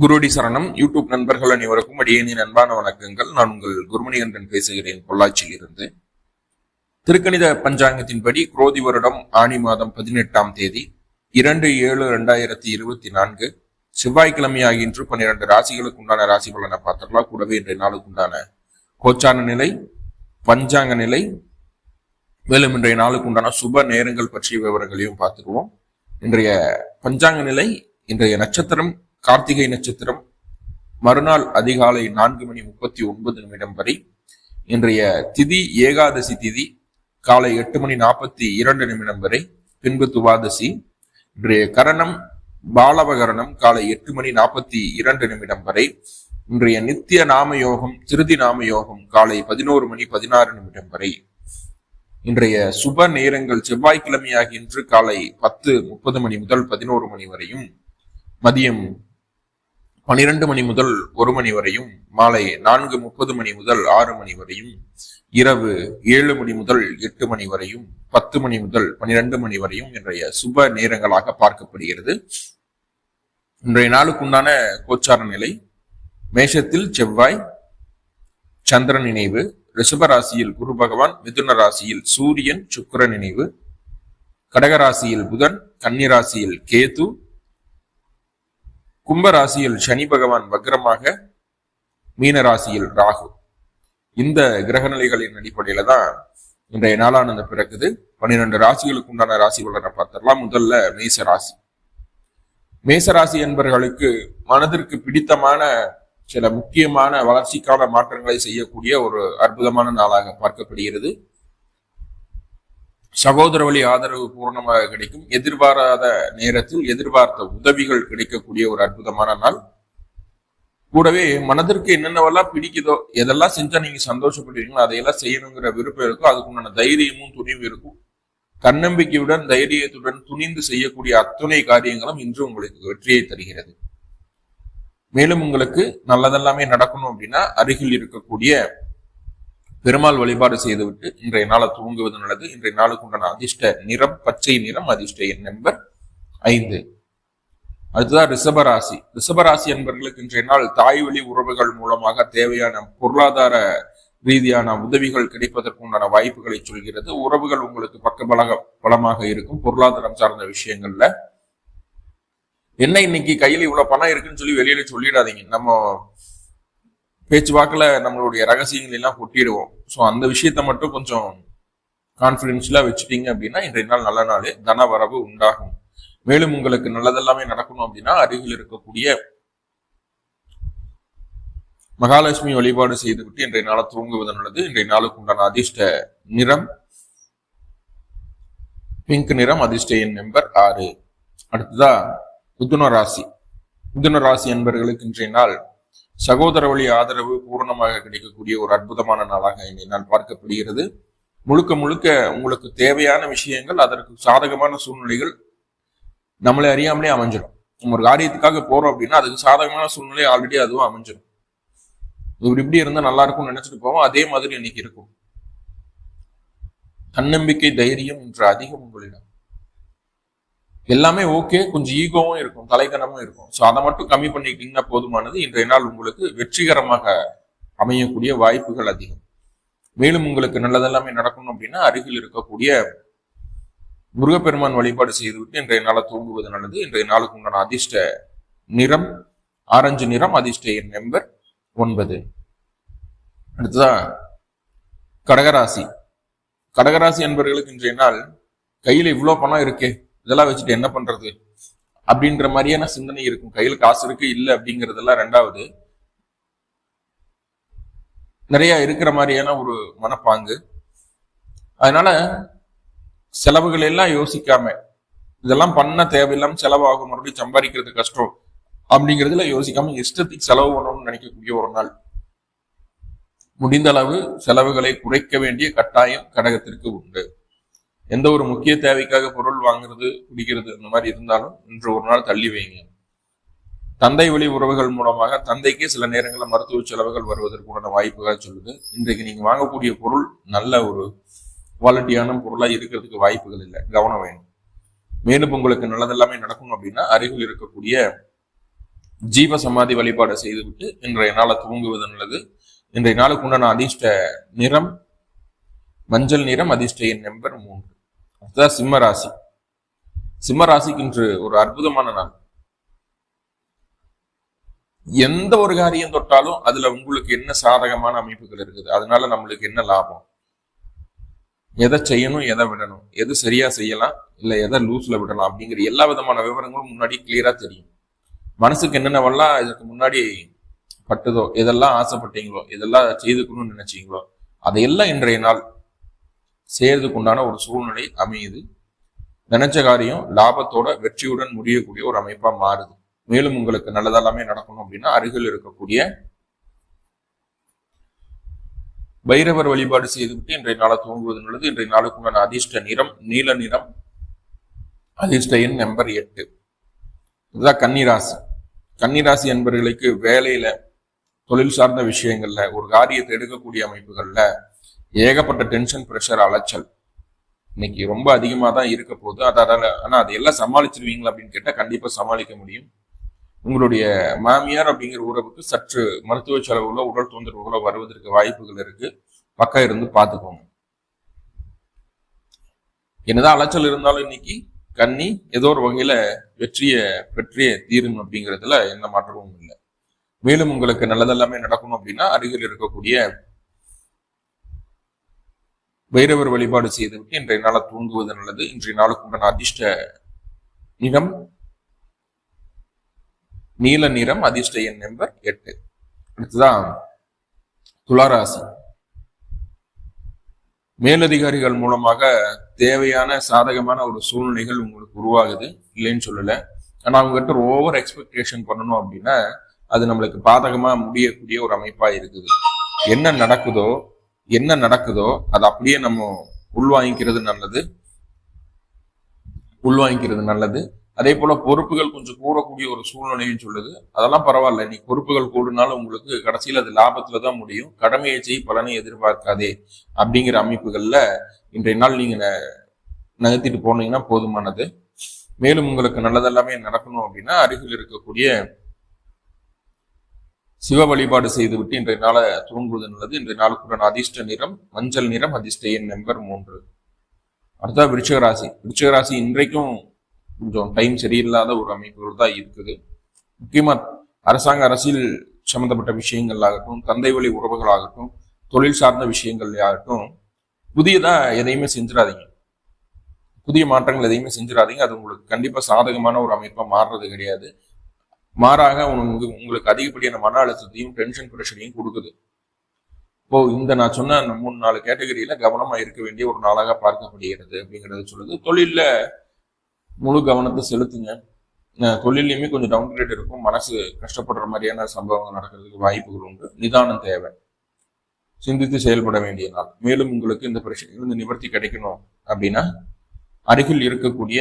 குருடி சரணம். யூடியூப் நண்பர்கள் அனைவருக்கும் அடியேனின் அன்பான வணக்கங்கள். நான் உங்கள் குருமணிகண்டன் பேசுகிறேன் பொள்ளாச்சியில் இருந்து திருக்கணித பஞ்சாங்கத்தின்படி குரோதி வருடம் ஆணி மாதம் பதினெட்டாம் தேதி இரண்டு ஏழு ரெண்டாயிரத்தி இருபத்தி நான்கு. செவ்வாய்க்கிழமை இன்று பன்னிரண்டு ராசிகளுக்கு உண்டான ராசி பலனை பார்த்துக்கலாம் கூடவே இன்றைய நாளுக்கு உண்டான கோச்சான நிலை பஞ்சாங்க நிலை மேலும் இன்றைய நாளுக்கு உண்டான சுப நேரங்கள் பற்றிய விவரங்களையும் பார்த்துருவோம். இன்றைய பஞ்சாங்க நிலை இன்றைய நட்சத்திரம் கார்த்திகை நட்சத்திரம் மறுநாள் அதிகாலை நான்கு மணி முப்பத்தி ஒன்பது நிமிடம் வரை. இன்றைய திதி ஏகாதசி திதி காலை எட்டு மணி நாற்பத்தி இரண்டு நிமிடம் வரை. பின்பு துவாதசி. இன்றைய கரணம் பாலவகரணம் காலை எட்டு மணி நாற்பத்தி இரண்டு நிமிடம் வரை. இன்றைய நித்திய நாம யோகம் திருதி நாம யோகம் காலை பதினோரு மணி பதினாறு நிமிடம் வரை. இன்றைய சுப நேரங்கள் செவ்வாய்க்கிழமையாக இன்று காலை பத்து முப்பது மணி முதல் பதினோரு மணி வரையும் மதியம் பனிரெண்டு மணி முதல் ஒரு மணி வரையும் மாலை நான்கு முப்பது மணி முதல் ஆறு மணி வரையும் இரவு ஏழு மணி முதல் எட்டு மணி வரையும் பத்து மணி முதல் பனிரெண்டு மணி வரையும் இன்றைய சுப நேரங்களாக பார்க்கப்படுகிறது. இன்றைய நாளுக்குண்டான கோச்சார நிலை மேஷத்தில் செவ்வாய் சந்திரன் நினைவு ரிஷப ராசியில் குரு பகவான் மிதுன ராசியில் சூரியன் சுக்கிரன் நினைவு கடக ராசியில் புதன் கன்னிராசியில் கேது கும்ப ராசியில் சனி பகவான் வக்ரமாக மீன ராசியில் ராகு. இந்த கிரக நிலைகளின் அடிப்படையில தான் இன்றைய நாளானது பிறக்குது. பன்னிரெண்டு ராசிகளுக்கு உண்டான ராசி வளர பார்த்திடலாம். முதல்ல மேச ராசி. மேச ராசி என்பவர்களுக்கு மனதிற்கு பிடித்தமான சில முக்கியமான வளர்ச்சிக்கான மாற்றங்களை செய்யக்கூடிய ஒரு அற்புதமான நாளாக பார்க்கப்படுகிறது. சகோதர வழி ஆதரவு பூர்ணமாக கிடைக்கும். எதிர்பாராத நேரத்தில் எதிர்பார்த்த உதவிகள் கிடைக்கக்கூடிய ஒரு அற்புதமான நாள். கூடவே மனதிற்கு என்னென்னவெல்லாம் பிடிக்குதோ எதெல்லாம் செஞ்சா நீங்க சந்தோஷப்படுவீங்களோ அதையெல்லாம் செய்யணுங்கிற விருப்பம் இருக்கும். அதுக்குண்டான தைரியமும் துணிவும் இருக்கும். தன்னம்பிக்கையுடன் தைரியத்துடன் துணிந்து செய்யக்கூடிய அத்துணை காரியங்களும் இன்று உங்களுக்கு வெற்றியை தருகிறது. மேலும் உங்களுக்கு நல்லதெல்லாமே நடக்கணும் அப்படின்னா அருகில் இருக்கக்கூடிய பெருமாள் வழிபாடு செய்துவிட்டு இன்றைய நாளை தூங்குவது நல்லது. இன்றைய நாளுக்கு உண்டான அதிர்ஷ்ட நிறம் பச்சை நிறம் அதிர்ஷ்ட எண் நம்பர் ஐந்து. அதுதான் ரிஷபராசி. ரிஷபராசி என்பவர்களுக்கு இன்றைய நாள் தாய் வழி உறவுகள் மூலமாக தேவையான பொருளாதார ரீதியான உதவிகள் கிடைப்பதற்கு உண்டான வாய்ப்புகளை சொல்கிறது. உறவுகள் உங்களுக்கு பக்கபலக பலமாக இருக்கும். பொருளாதாரம் சார்ந்த விஷயங்கள்ல. என்ன இன்னைக்கு கையில இவ்வளவு பணம் இருக்குன்னு சொல்லி வெளியில சொல்லிடாதீங்க. நம்ம பேச்சுவாக்கில் நம்மளுடைய ரகசியங்கள் எல்லாம் கொட்டிடுவோம். ஸோ அந்த விஷயத்த மட்டும் கொஞ்சம் கான்ஃபிடென்ஷியலாக வச்சுட்டீங்க அப்படின்னா இன்றைய நாள் நல்ல நாள் தன வரவு உண்டாகும். மேலும் உங்களுக்கு நல்லதெல்லாமே நடக்கணும் அப்படின்னா அருகில் இருக்கக்கூடிய மகாலட்சுமி வழிபாடு செய்துவிட்டு இன்றைய நாளை தூங்குவது நல்லது இன்றைய நாளுக்கு உண்டான அதிர்ஷ்ட நிறம் பிங்க் நிறம் அதிர்ஷ்ட எண் நம்பர் ஆறு. அடுத்ததா மிதுன ராசி. மிதுன ராசி என்பவர்களுக்கு இன்றைய நாள் சகோதர வழி ஆதரவு பூரணமாக கிடைக்கக்கூடிய ஒரு அற்புதமான நாளாக இன்றைய நாள் பார்க்கப்படுகிறது. முழுக்க முழுக்க உங்களுக்கு தேவையான விஷயங்கள் அதற்கு சாதகமான சூழ்நிலைகள் நம்மளை அறியாமலே அமைஞ்சிடும். நம்ம ஒரு காரியத்துக்காக போறோம் அப்படின்னா அதுக்கு சாதகமான சூழ்நிலை ஆல்ரெடி அதுவும் அமைஞ்சிடும். இப்படி இப்படி இருந்தா நல்லா இருக்கும்னு நினைச்சிட்டு போவோம். அதே மாதிரி இன்னைக்கு இருக்கும். தன்னம்பிக்கை தைரியம் இன்று அதிகம் உங்களிடம். எல்லாமே ஓகே கொஞ்சம் ஈகோவும் இருக்கும் தலைக்கணமும் இருக்கும். ஸோ அதை மட்டும் கம்மி பண்ணிக்கிட்டீங்கன்னா போதுமானது. இன்றைய நாள் உங்களுக்கு வெற்றிகரமாக அமையக்கூடிய வாய்ப்புகள் அதிகம். மேலும் உங்களுக்கு நல்லதெல்லாமே நடக்கணும் அப்படின்னா அருகில் இருக்கக்கூடிய முருகப்பெருமான் வழிபாடு செய்துவிட்டு இன்றைய நாளை தூங்குவது நல்லது. இன்றைய நாளுக்கு உண்டான அதிர்ஷ்ட நிறம் ஆரஞ்சு நிறம் அதிர்ஷ்ட எண் நம்பர் ஒன்பது. அடுத்ததான் கடகராசி. கடகராசி என்பவர்களுக்கு இன்றைய நாள் கையில் இவ்வளோ பணம் இருக்கே. இதெல்லாம் வச்சுட்டு என்ன பண்றது? அப்படின்ற மாதிரியான சிந்தனை இருக்கும். கையில் காசு இருக்கு இல்லை அப்படிங்கறதெல்லாம் ரெண்டாவது. நிறைய இருக்கிற மாதிரியான ஒரு மனப்பாங்கு. அதனால செலவுகள் எல்லாம் யோசிக்காம இதெல்லாம் பண்ண தேவையில்லாம செலவாகும் மறுபடியும் சம்பாதிக்கிறது கஷ்டம் அப்படிங்கிறதுல யோசிக்காம இஷ்டத்துக்கு செலவு பண்ணணும்னு நினைக்கக்கூடிய ஒரு நாள். முடிந்த அளவு செலவுகளை குறைக்க வேண்டிய கட்டாயம் கடகத்திற்கு உண்டு. எந்த ஒரு முக்கிய தேவைக்காக பொருள் வாங்குறது குடிக்கிறது இந்த மாதிரி இருந்தாலும் இன்று ஒரு நாள் தள்ளி வைங்க தந்தை வழி உறவுகள் மூலமாக தந்தைக்கே சில நேரங்களில் மருத்துவ செலவுகள் வருவதற்குண்டான வாய்ப்புகள் சொல்லுது. இன்றைக்கு நீங்க வாங்கக்கூடிய பொருள் நல்ல ஒரு குவாலிட்டியான பொருளா இருக்கிறதுக்கு வாய்ப்புகள் இல்லை. கவனம் வேணும். மேலும் உங்களுக்கு நல்லதெல்லாமே நடக்கும் அப்படின்னா அருகில் இருக்கக்கூடிய ஜீவ சமாதி வழிபாடு செய்துவிட்டு இன்றைய நாளை துவங்குவது நல்லது. இன்றைய நாளுக்கு உண்டான அதிர்ஷ்ட நிறம் மஞ்சள் நிறம் அதிர்ஷ்ட எண் நம்பர் மூன்று. அதுதான் சிம்ம ராசி. சிம்ம ராசிக்கு இன்று ஒரு அற்புதமான நாள். எந்த ஒரு காரியம் தொட்டாலும் அதுல உங்களுக்கு என்ன சாதகமான அமைப்புகள் இருக்குது? அதனால நம்மளுக்கு என்ன லாபம்? எதை செய்யணும் எதை விடணும்? எது சரியா செய்யலாம் இல்ல எதை லூஸ்ல விடலாம் அப்படிங்கிற எல்லா விதமான விவரங்களும் முன்னாடி கிளியரா தெரியும். மனசுக்கு என்னென்னவெல்லாம் இதுக்கு முன்னாடி பட்டதோ எதெல்லாம் ஆசைப்பட்டீங்களோ எதெல்லாம் செய்துக்கணும்னு நினைச்சீங்களோ அதையெல்லாம் இன்றைய நாள் செய்யறதுக்கு உண்டான ஒரு சூழ்நிலை அமையுது. நினைச்ச காரியம் லாபத்தோட வெற்றியுடன் முடியக்கூடிய ஒரு அமைப்பா மாறுது. மேலும் உங்களுக்கு நல்லதெல்லாமே நடக்கணும் அப்படின்னா அருகில் இருக்கக்கூடிய பைரவர் வழிபாடு செய்துவிட்டு இன்றைய நாளை தூங்குவது நல்லது. இன்றைய நாளுக்குண்டான அதிர்ஷ்ட நிறம் நீல நிறம் அதிர்ஷ்ட எண் நம்பர் எட்டு. இதுதான் கன்னிராசி. கன்னிராசி என்பவர்களுக்கு வேலையில தொழில் சார்ந்த விஷயங்கள்ல ஒரு காரியத்தை எடுக்கக்கூடிய அமைப்புகள்ல ஏகப்பட்ட டென்ஷன் ப்ரெஷர் அலைச்சல். இன்னைக்கு ரொம்ப அதிகமாக தான் இருக்க போகுது. ஆனால் அதை எல்லாம் சமாளிச்சிருவீங்களா அப்படின்னு கேட்டால் கண்டிப்பாக சமாளிக்க முடியும். உங்களுடைய மாமியார் அப்படிங்கிற உறவுக்கு சற்று மருத்துவ செலவுகளோ உடல் தொந்தரவுகளோ வருவதற்கு வாய்ப்புகள் இருக்கு. பக்கம் இருந்து பார்த்துக்கோங்க என்னதான் அலைச்சல் இருந்தாலும் இன்னைக்கு கண்ணி ஏதோ ஒரு வகையில வெற்றியை பெற்றிய தீரும் அப்படிங்கிறதுல எந்த மாற்றமும் இல்லை. மேலும் உங்களுக்கு நல்லதெல்லாமே நடக்கணும் அப்படின்னா அருகில் இருக்கக்கூடிய பைரவர் வழிபாடு செய்துவிட்டு இன்றைய நாளை தூங்குவது நல்லது. இன்றைய நாளுக்கு உண்டான அதிர்ஷ்ட நிறம் நீல நிறம் அதிர்ஷ்ட எண் நம்பர் எட்டு. அடுத்துதான் துளாராசி. மேலதிகாரிகள் மூலமாக தேவையான சாதகமான ஒரு சூழ்நிலைகள் உங்களுக்கு உருவாகுது. இல்லைன்னு சொல்லல. ஆனா அவங்ககிட்ட ஓவர் எக்ஸ்பெக்டேஷன் பண்ணணும் அப்படின்னா அது நம்மளுக்கு பாதகமா முடியக்கூடிய ஒரு அமைப்பா இருக்குது. என்ன நடக்குதோ என்ன நடக்குதோ அதை அப்படியே நம்ம உள்வாங்கிக்கிறது நல்லது. உள்வாங்கிக்கிறது நல்லது. அதே போல பொறுப்புகள் கொஞ்சம் கூடக்கூடிய ஒரு சூழ்நிலையும் சொல்லுது. அதெல்லாம் பரவாயில்ல. நீ பொறுப்புகள் கூடுனாலும் உங்களுக்கு கடைசியில் அது லாபத்துல தான் முடியும். கடமையை செய் பலனை எதிர்பார்க்காதே அப்படிங்கிற அமைப்புகள்ல இன்றைய நாள் நீங்க நகர்த்திட்டு போனீங்கன்னா போதுமானது. மேலும் உங்களுக்கு நல்லதெல்லாமே நடக்கணும் அப்படின்னா அருகில் இருக்கக்கூடிய சிவ வழிபாடு செய்துவிட்டு இன்றைய நாள தூங்குவது நல்லது. இன்றைய நாளுக்குடன் அதிர்ஷ்ட நிறம் மஞ்சள் நிறம் அதிர்ஷ்ட எண் நம்பர் மூன்று. அடுத்தா விருச்சகராசி. விருச்சகராசி இன்றைக்கும் கொஞ்சம் டைம் சரியில்லாத ஒரு அமைப்புகள் தான் இருக்குது. முக்கியமாக அரசாங்க அரசியல் சம்பந்தப்பட்ட விஷயங்கள் ஆகட்டும் தந்தை வழி உறவுகள் ஆகட்டும் தொழில் சார்ந்த விஷயங்கள் ஆகட்டும் புதியதாக எதையுமே செஞ்சிடாதீங்க. புதிய மாற்றங்கள் எதையுமே செஞ்சிடாதீங்க. அது உங்களுக்கு கண்டிப்பாக சாதகமான ஒரு அமைப்பாக மாறுறது கிடையாது. மாறாக உனக்கு உங்களுக்கு அதிகப்படியான மன அழுத்தத்தையும் டென்ஷன் ப்ரெஷரையும் கொடுக்குது. இப்போ இந்த நான் சொன்ன மூணு நாலு கேட்டகரியில கவனமா இருக்க வேண்டிய ஒரு நாளாக பார்க்கப்படுகிறது அப்படிங்கறது சொல்லுது. தொழில்ல முழு கவனத்தை செலுத்துங்க. தொழிலையுமே கொஞ்சம் டவுன் கிரேட் இருக்கும். மனசு கஷ்டப்படுற மாதிரியான சம்பவங்கள் நடக்கிறதுக்கு வாய்ப்புகள் உண்டு. நிதானம் தேவை. சிந்தித்து செயல்பட வேண்டிய நாள். மேலும் உங்களுக்கு இந்த பிரச்சனையிலிருந்து நிவர்த்தி கிடைக்கணும் அப்படின்னா அருகில் இருக்கக்கூடிய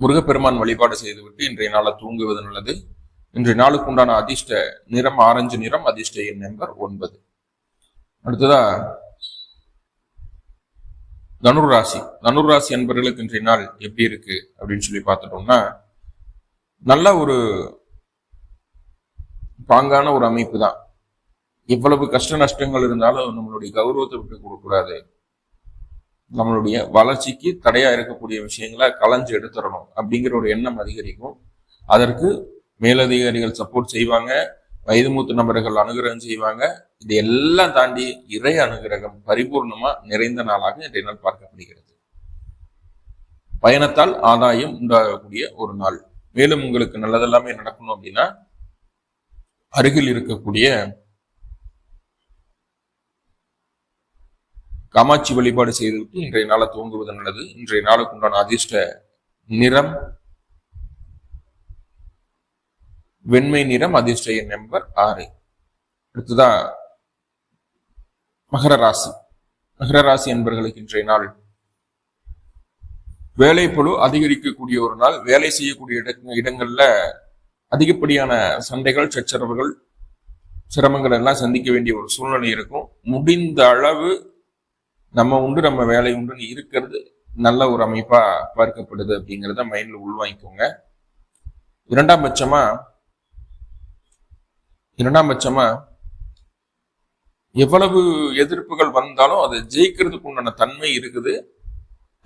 முருகப்பெருமான் வழிபாடு செய்துவிட்டு இன்றைய நாளை தூங்குவது நல்லது. இன்றைய நாளுக்கு உண்டான அதிர்ஷ்ட நிறம் ஆரஞ்சு நிறம் அதிர்ஷ்ட எண் நம்பர் ஒன்பது. அடுத்ததா தனுர் ராசி தனுர் ராசி என்பவர்களுக்கு இன்றைய நாள் எப்படி இருக்கு அப்படின்னு சொல்லி பார்த்துட்டோம்னா நல்ல ஒரு பாங்கான ஒரு அமைப்பு தான். எவ்வளவு கஷ்ட நஷ்டங்கள் இருந்தாலும் நம்மளுடைய கௌரவத்தை விட்டு கொடுக்கக்கூடாது. நம்மளுடைய வளர்ச்சிக்கு தடையா இருக்கக்கூடிய விஷயங்களை களைஞ்சு எடுத்துடணும் அப்படிங்கிற ஒரு எண்ணம் அதிகரிக்கும். அதற்கு மேலதிகாரிகள் சப்போர்ட் செய்வாங்க. வயது மூத்த நபர்கள் அனுகிரகம் செய்வாங்க. இது எல்லாம் தாண்டி இறை அனுகிரகம் பரிபூர்ணமா நிறைந்த நாளாக இன்றைய நாள் பார்க்கப்படுகிறது. பயணத்தால் ஆதாயம் உண்டாகக்கூடிய ஒரு நாள். மேலும் உங்களுக்கு நல்லதெல்லாமே நடக்கணும் அப்படின்னா அருகில் இருக்கக்கூடிய காமாட்சி வழிபாடு செய்துவிட்டு இன்றைய நாளை தூங்குவது நல்லது. இன்றைய நாளுக்கு உண்டான அதிர்ஷ்ட நிறம் வெண்மை நிறம் அதிர்ஷ்ட எண் நம்பர் ஆறு. அடுத்ததா மகர ராசி. மகர ராசி என்பவர்களுக்கு இன்றைய நாள் வேலை பொழு அதிகரிக்கக்கூடிய ஒரு நாள். வேலை செய்யக்கூடிய இடங்கள்ல அதிகப்படியான சண்டைகள் சச்சரவுகள் சிரமங்கள் எல்லாம் சந்திக்க வேண்டிய ஒரு சூழ்நிலை இருக்கும். முடிந்த அளவு நம்ம உண்டு நம்ம வேலை உண்டுன்னு இருக்கிறது நல்ல ஒரு அமைப்பா பார்க்கப்படுது அப்படிங்கிறத மைண்ட்ல உள்வாங்கிக்கோங்க. இரண்டாம் பட்சமா இரண்டாம் பட்சமா எவ்வளவு எதிர்ப்புகள் வந்தாலும் அதை ஜெயிக்கிறதுக்கு உண்டான தன்மை இருக்குது.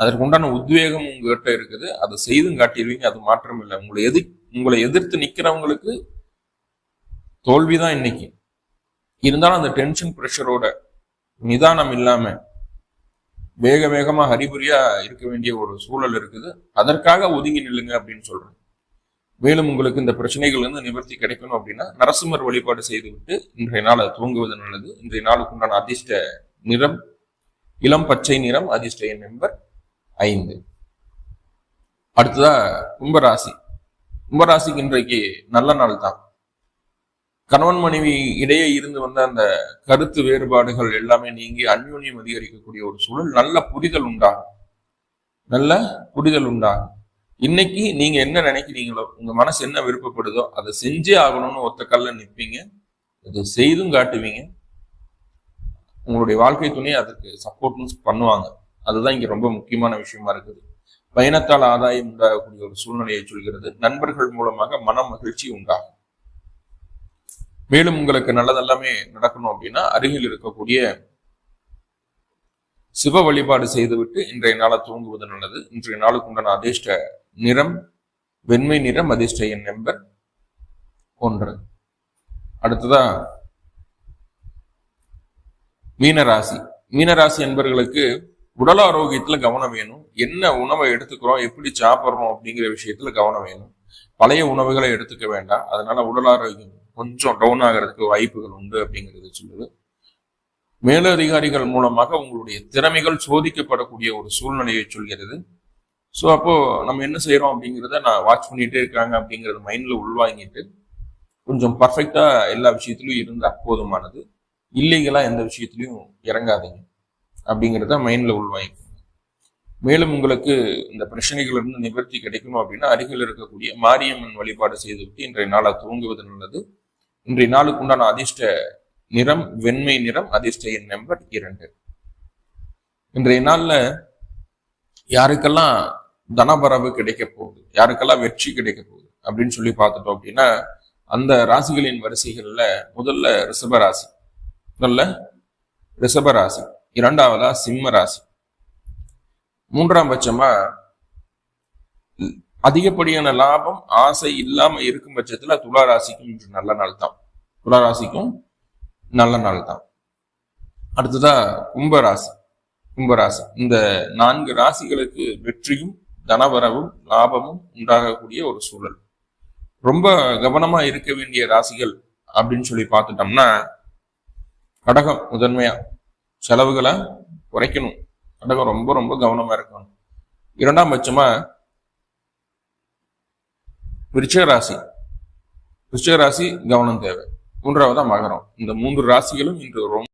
அதற்கு உண்டான உத்வேகம் உங்ககிட்ட இருக்குது. அதை செய்தும் காட்டிடுவீங்க அது மாற்றம் இல்லை. உங்களை எதி உங்களை எதிர்த்து நிக்கிறவங்களுக்கு தோல்விதான் இன்னைக்கு. இருந்தாலும் அந்த டென்ஷன் ப்ரெஷரோட நிதானம் இல்லாம வேக வேகமாக ஹரிபுரியா இருக்க வேண்டிய ஒரு சூழல் இருக்குது. அதற்காக ஒதுங்கி நில்லுங்க அப்படின்னு சொல்றேன். மேலும் உங்களுக்கு இந்த பிரச்சனைகள் இருந்து நிவர்த்தி கிடைக்கணும் அப்படின்னா நரசிம்மர் வழிபாடு செய்துவிட்டு இன்றைய நாளை துவங்குவது நல்லது. இன்றைய நாளுக்கு உண்டான அதிர்ஷ்ட நிறம் இளம் பச்சை நிறம் அதிர்ஷ்ட எண் நம்பர் ஐந்து. அடுத்ததா கும்பராசி. கும்பராசிக்கு இன்றைக்கு நல்ல நாள் தான் கணவன் மனைவி இடையே இருந்து வந்த அந்த கருத்து வேறுபாடுகள் எல்லாமே நீங்கி அந்யோன்யம் அதிகரிக்கக்கூடிய ஒரு சூழல். நல்ல புரிதல் உண்டாகும். நல்ல புரிதல் உண்டாகும். இன்னைக்கு நீங்க என்ன நினைக்கிறீங்களோ உங்க மனசு என்ன விருப்பப்படுதோ அதை செஞ்சே ஆகணும்னு ஒத்த கல்ல நிற்பீங்க அதை செய்தும் காட்டுவீங்க. உங்களுடைய வாழ்க்கை துணை அதுக்கு சப்போர்ட்னு பண்ணுவாங்க. அதுதான் இங்க ரொம்ப முக்கியமான விஷயமா இருக்குது. பயணத்தால் ஆதாயம் உண்டாகக்கூடிய ஒரு சூழ்நிலையை சொல்கிறது. நண்பர்கள் மூலமாக மன மகிழ்ச்சி உண்டாகும். மேலும் உங்களுக்கு நல்லதெல்லாமே நடக்கணும் அப்படின்னா அருகில் இருக்கக்கூடிய சிவ வழிபாடு செய்துவிட்டு இன்றைய நாளை தூங்குவது நல்லது. இன்றைய நாளுக்கு உண்டான அதிர்ஷ்ட நிறம் வெண்மை நிறம் அதிர்ஷ்ட எண் நம்பர் ஒன்று. அடுத்ததா மீனராசி. மீனராசி என்பவர்களுக்கு உடல் ஆரோக்கியத்துல கவனம் வேணும். என்ன உணவை எடுத்துக்கிறோம் எப்படி சாப்பிட்றோம் அப்படிங்கிற விஷயத்துல கவனம் வேணும். பழைய உணவுகளை எடுத்துக்க வேண்டாம். அதனால உடல் ஆரோக்கியம் கொஞ்சம் டவுன் ஆகிறதுக்கு வாய்ப்புகள் உண்டு அப்படிங்கிறது சொல்லுது. மேலதிகாரிகள் மூலமாக உங்களுடைய திறமைகள் சோதிக்கப்படக்கூடிய ஒரு சூழ்நிலையை சொல்கிறது. ஸோ அப்போ நம்ம என்ன செய்யறோம் அப்படிங்கிறத நான் வாட்ச் பண்ணிட்டே இருக்காங்க அப்படிங்கறத மைண்ட்ல உள்வாங்கிட்டு கொஞ்சம் பர்ஃபெக்டா எல்லா விஷயத்திலையும் இருந்து போதுமானது. இல்லீகலா எந்த விஷயத்திலையும் இறங்காதீங்க அப்படிங்கிறத மைண்ட்ல உள்வாங்கிக்கோங்க. மேலும் உங்களுக்கு இந்த பிரச்சனைகள் இருந்து நிவர்த்தி கிடைக்கணும் அப்படின்னா அருகில் இருக்கக்கூடிய மாரியம்மன் வழிபாடு செய்துவிட்டு இன்றைய நாளாக தூங்குவது நல்லது. இன்றைய நாளுக்கு உண்டான அதிர்ஷ்ட நிறம் வெண்மை நிறம் அதிர்ஷ்ட எண் நம்பர் இரண்டு. இன்றைய நாள்ல யாருக்கெல்லாம் தனபரவு கிடைக்க போகுது யாருக்கெல்லாம் வெற்றி கிடைக்க போகுது அப்படின்னு சொல்லி பார்த்துட்டோம் அப்படின்னா அந்த ராசிகளின் வரிசைகள்ல முதல்ல ரிஷப ராசி முதல்ல ரிஷப ராசி இரண்டாவதா சிம்ம ராசி. மூன்றாம் பட்சமா அதிகப்படியான லாபம் ஆசை இல்லாம இருக்கும் பட்சத்துல துலா ராசிக்கும் இன்று நல்ல நாள் தான். துலா ராசிக்கும் நல்ல நாள் தான். அடுத்ததா கும்பராசி கும்பராசி இந்த நான்கு ராசிகளுக்கு வெற்றியும் தனவரவும் லாபமும் உண்டாகக்கூடிய ஒரு சூழல். ரொம்ப கவனமா இருக்க வேண்டிய ராசிகள் அப்படின்னு சொல்லி பார்த்துட்டோம்னா கடகம் முதன்மையா. செலவுகளை குறைக்கணும். கடகம் ரொம்ப ரொம்ப கவனமா இருக்கணும். இரண்டாம் பட்சமா விருச்சிக ராசி. விருச்சிக ராசி கவனம் தேவை. மூன்றாவதா மகரம். இந்த மூன்று ராசிகளும் இன்று ரொம்ப